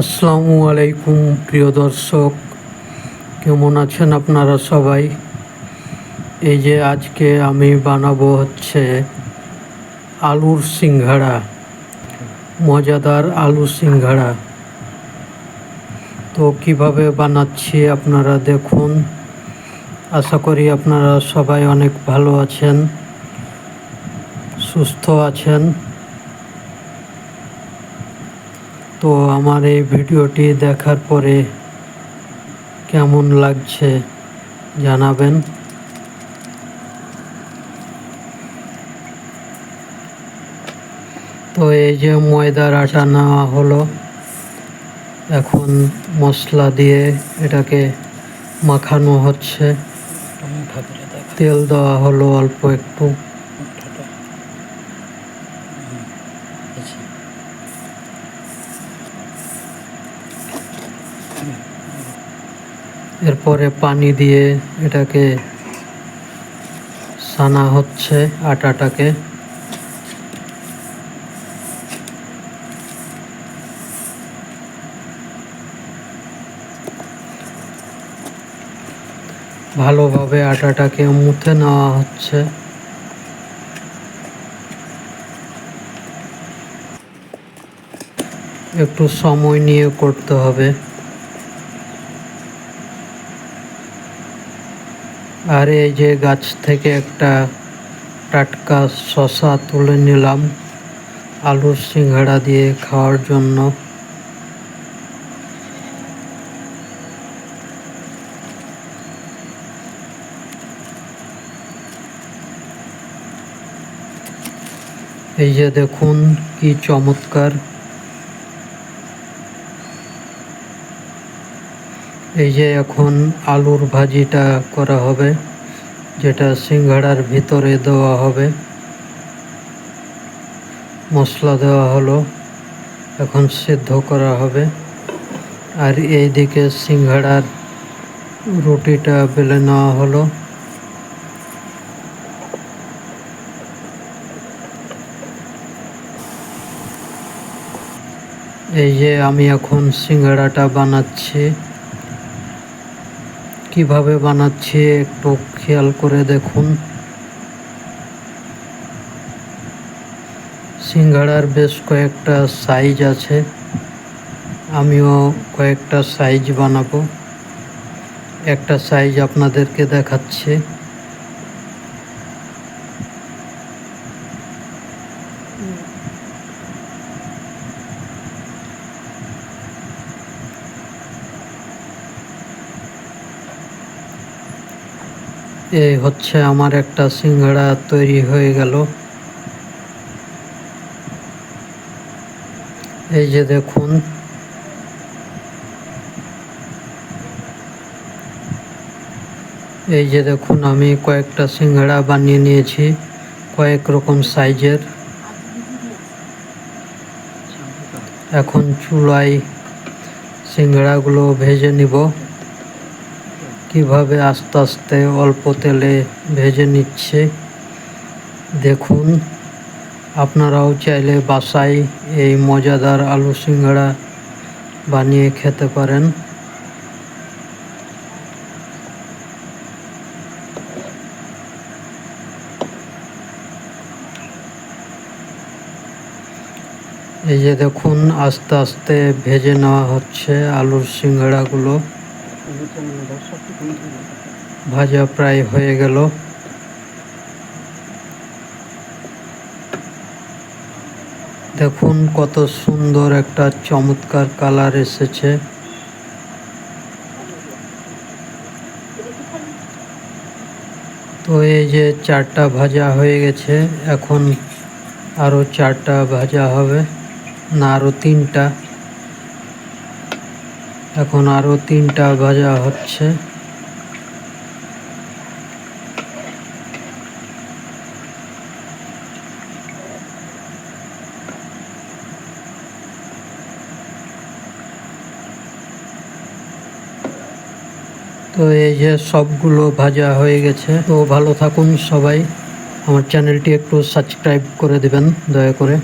আসসালামু আলাইকুম, প্রিয় দর্শক। কেমন আছেন আপনারা সবাই? এই যে আজকে আমি বানাবো হচ্ছে আলুর সিঙ্গাড়া, মজাদার আলু সিঙ্গাড়া। তো কীভাবে বানাচ্ছি আপনারা দেখুন। আশা করি আপনারা সবাই অনেক ভালো আছেন, সুস্থ আছেন। তো আমার এই ভিডিওটি দেখার পরে কেমন লাগছে জানাবেন? তো এই যে ময়দার আটা নেওয়া হলো, এখন মশলা দিয়ে এটাকে মাখানো হচ্ছে। তেল দেওয়া হলো অল্প একটু। এরপরে পানি দিয়ে এটাকে সানা হচ্ছে আটাটাকে। ভালোভাবে আটাটাকে মুথে নেওয়া হচ্ছে। একটু সময় নিয়ে করতে হবে। আর এই যে গাছ থেকে একটা টাটকা শশা তুলে নিলাম, আলুর সিঙ্গাড়া দিয়ে খাওয়ার জন্য। এই যে দেখুন, কি চমৎকার। এই যে এখন আলুর ভাজিটা করা হবে, যেটা সিঙ্গাড়ার ভিতরে দেওয়া হবে। মশলা দেওয়া হলো, এখন সিদ্ধ করা হবে। আর এই দিকে সিঙ্গাড়ার রুটিটা বেলে নেওয়া হলো। এই যে আমি এখন সিঙ্গাড়াটা বানাচ্ছি। কীভাবে বানাচ্ছি একটু খেয়াল করে দেখুন। সিঙ্গাড়ার বেশ কয়েকটা সাইজ আছে, আমিও কয়েকটা সাইজ বানাবো। একটা সাইজ আপনাদেরকে দেখাচ্ছি। এই হচ্ছে আমার একটা সিঙ্গাড়া তৈরি হয়ে গেল। এই যে দেখুন। এই যে দেখুন, আমি কয়েকটা সিঙ্গাড়া বানিয়ে নিয়েছি, কয়েক রকম সাইজের। এখন চুলায় সিঙ্গাড়াগুলো ভেজে নিব। কীভাবে আস্তে আস্তে অল্প তেলে ভেজে নিচ্ছে? দেখুন, আপনারাও চাইলে বাসায় এই মজাদার আলু সিঙ্গাড়া বানিয়ে খেতে পারেন। এই যে দেখুন, আস্তে আস্তে ভেজে নেওয়া হচ্ছে আলুর সিঙ্গাড়াগুলো। ভাজা প্রায় হয়ে গেল। দেখুন কত সুন্দর একটা চমৎকার কালার এসেছে। তো এই যে চারটা ভাজা হয়ে গেছে, এখন আরও চারটা ভাজা হবে, না আরও তিনটা। এখন আরও তিনটা ভাজা হচ্ছে। তো এই যে সবগুলো ভাজা হয়ে গেছে। তো ভালো থাকুন সবাই। আমার চ্যানেলটি একটু সাবস্ক্রাইব করে দেবেন, দয়া করে।